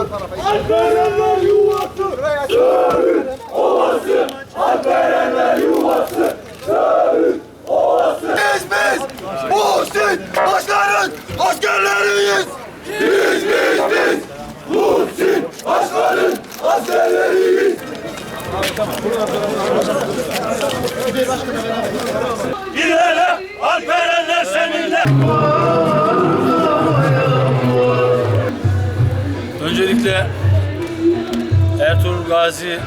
Alperenler yuvası. Şehit Gazi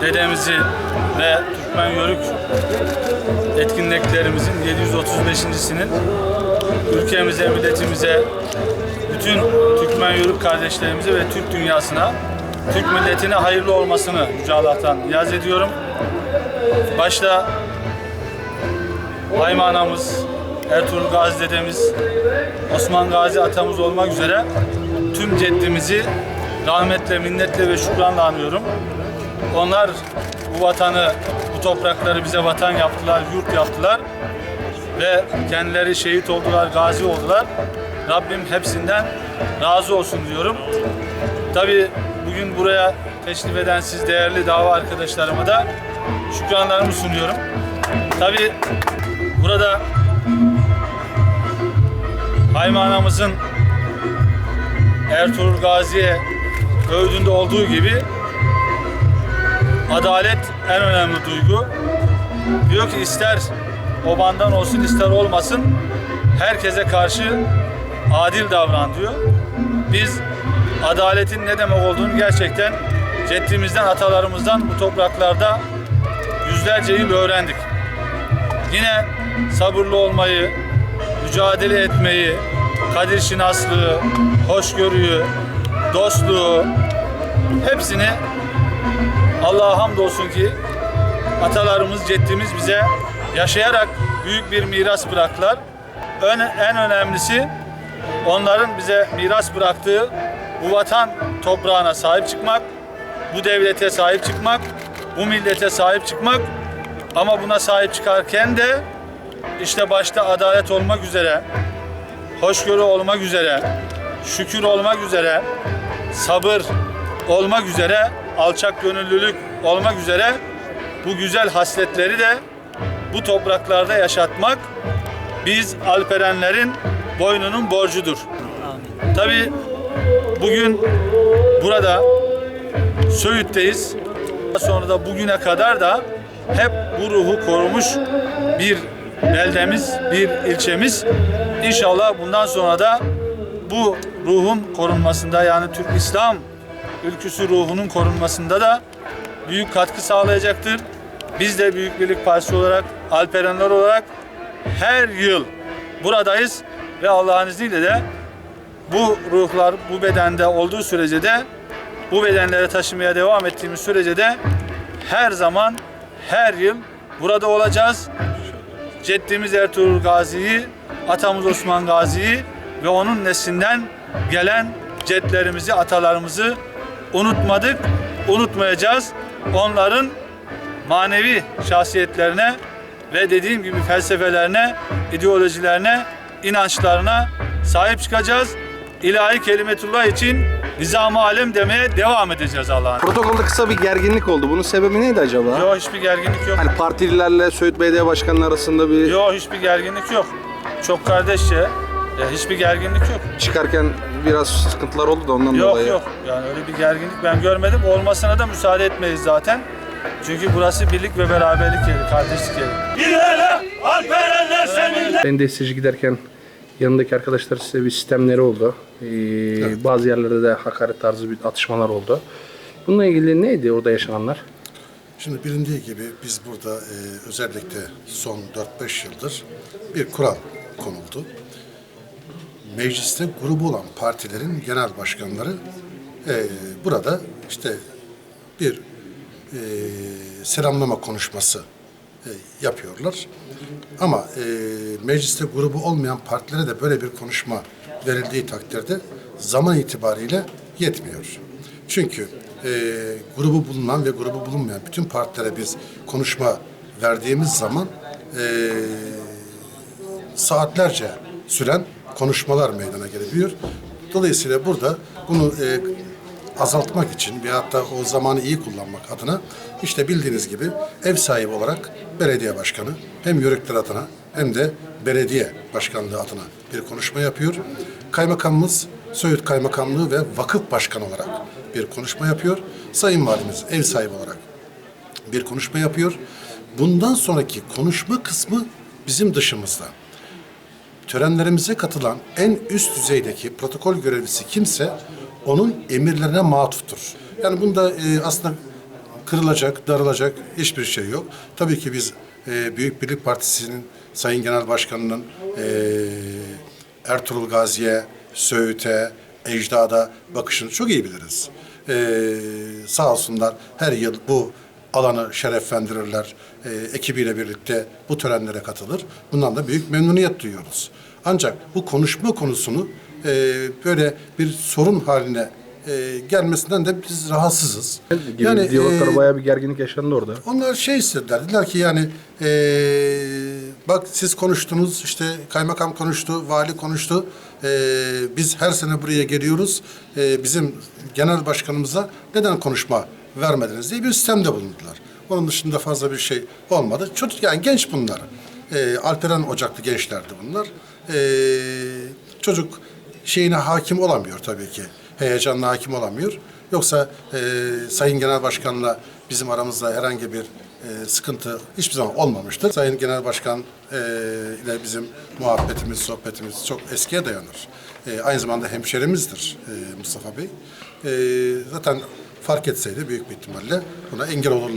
dedemizi ve Türkmen Yörük etkinliklerimizin 735.sinin ülkemize, milletimize, bütün Türkmen Yörük kardeşlerimize ve Türk dünyasına, Türk milletine hayırlı olmasını Yüce Allah'tan niyaz ediyorum. Başta Hayma anamız, Ertuğrul Gazi dedemiz, Osman Gazi atamız olmak üzere tüm ceddimizi rahmetle, minnetle ve şükranla anıyorum. Onlar bu vatanı, bu toprakları bize vatan yaptılar, yurt yaptılar ve kendileri şehit oldular, gazi oldular. Rabbim hepsinden razı olsun diyorum. Tabii bugün buraya teşrif eden siz değerli dava arkadaşlarıma da şükranlarımı sunuyorum. Tabii burada Hayma anamızın Ertuğrul Gazi'ye övdüğünde olduğu gibi adalet en önemli duygu. Diyor ki ister obandan olsun ister olmasın herkese karşı adil davran diyor. Biz adaletin ne demek olduğunu gerçekten ceddimizden, atalarımızdan bu topraklarda yüzlerce yıl öğrendik. Yine sabırlı olmayı, mücadele etmeyi, kadir şinaslığı, hoşgörüyü, dostluğu hepsini Allah'a hamdolsun ki atalarımız, ceddimiz bize yaşayarak büyük bir miras bıraktılar. Ön- en önemlisi onların bize miras bıraktığı bu vatan toprağına sahip çıkmak, bu devlete sahip çıkmak, bu millete sahip çıkmak ama buna sahip çıkarken de işte başta adalet olmak üzere, hoşgörü olmak üzere, şükür olmak üzere, sabır olmak üzere, alçak gönüllülük olmak üzere bu güzel hasletleri de bu topraklarda yaşatmak biz Alperenlerin boynunun borcudur. Tabii bugün burada Söğüt'teyiz. Sonra da bugüne kadar da hep bu ruhu korumuş bir beldemiz, bir ilçemiz. İnşallah bundan sonra da bu ruhun korunmasında yani Türk İslam ülküsü ruhunun korunmasında da büyük katkı sağlayacaktır. Biz de Büyük Birlik Partisi olarak, Alperenler olarak her yıl buradayız ve Allah'ın izniyle de bu ruhlar bu bedende olduğu sürece de bu bedenleri taşımaya devam ettiğimiz sürece de her zaman her yıl burada olacağız. Ceddimiz Ertuğrul Gazi'yi, atamız Osman Gazi'yi ve onun neslinden gelen cedlerimizi, atalarımızı unutmadık, unutmayacağız. Onların manevi şahsiyetlerine ve dediğim gibi felsefelerine, ideolojilerine, inançlarına sahip çıkacağız. İlahi kelimetullah için nizam-ı alem demeye devam edeceğiz Allah'ın. Protokolde kısa bir gerginlik oldu. Bunun sebebi neydi acaba? Yok hiçbir gerginlik yok. Hani partililerle Söğüt Belediye Başkanı arasında bir Yok hiçbir gerginlik yok. Çok kardeşçe. Ya hiçbir gerginlik yok. çıkarken biraz sıkıntılar oldu da ondan Yok dolayı. yok. Yani öyle bir gerginlik ben görmedim. Olmasına da müsaade etmeyiz zaten. Çünkü burası birlik ve beraberlik yeri, kardeşlik yeri. İlerle Alperenler seninle. Ben destici giderken yanındaki arkadaşlar size bir sistemleri oldu. Ee, Bazı yerlerde de hakaret tarzı bir atışmalar oldu. Bununla ilgili neydi orada yaşananlar? Şimdi bilindiği gibi biz burada e, özellikle son 4-5 yıldır bir kural konuldu. Mecliste grubu olan partilerin genel başkanları e, burada işte bir e, selamlama konuşması e, yapıyorlar. Ama e, mecliste grubu olmayan partilere de böyle bir konuşma verildiği takdirde zaman itibariyle yetmiyor. Çünkü e, grubu bulunan ve grubu bulunmayan bütün partilere biz konuşma verdiğimiz zaman e, saatlerce süren konuşmalar meydana gelebiliyor. Dolayısıyla burada bunu e, azaltmak için veyahut da o zamanı iyi kullanmak adına işte bildiğiniz gibi ev sahibi olarak belediye başkanı hem yörükler adına hem de belediye başkanlığı adına bir konuşma yapıyor. Kaymakamımız Söğüt Kaymakamlığı ve vakıf başkanı olarak bir konuşma yapıyor. Sayın Valimiz ev sahibi olarak bir konuşma yapıyor. Bundan sonraki konuşma kısmı bizim dışımızda. Törenlerimize katılan en üst düzeydeki protokol görevlisi kimse onun emirlerine matuftur. Yani bunda e, aslında kırılacak, darılacak hiçbir şey yok. Tabii ki biz e, Büyük Birlik Partisi'nin Sayın Genel Başkanı'nın e, Ertuğrul Gazi'ye, Söğüt'e, Ecdad'a bakışını çok iyi biliriz. E, sağ olsunlar her yıl bu alanı şereflendirirler. E, ekibiyle birlikte bu törenlere katılır. Bundan da büyük memnuniyet duyuyoruz. Ancak bu konuşma konusunu e, böyle bir sorun haline e, gelmesinden de biz rahatsızız. Yani, diyaloglar e, bayağı bir gerginlik yaşandı orada. onlar şey istediler. Dediler ki yani eee, bak siz konuştunuz işte kaymakam konuştu, vali konuştu. Eee, biz her sene buraya geliyoruz. Eee, bizim genel başkanımıza neden konuşma vermediniz diye bir sistemde bulundular. Onun dışında fazla bir şey olmadı. Çocuk yani genç bunlar. Eee Alperen Ocaklı gençlerdi bunlar. Eee, çocuk şeyine hakim olamıyor tabii ki. Heyecanla hakim olamıyor. Yoksa e, Sayın Genel Başkan'la bizim aramızda herhangi bir e, sıkıntı hiçbir zaman olmamıştır. Sayın Genel Başkan e, ile bizim muhabbetimiz, sohbetimiz çok eskiye dayanır. E, aynı zamanda hemşerimizdir e, Mustafa Bey. E, zaten fark etseydi büyük bir ihtimalle buna engel olurlar.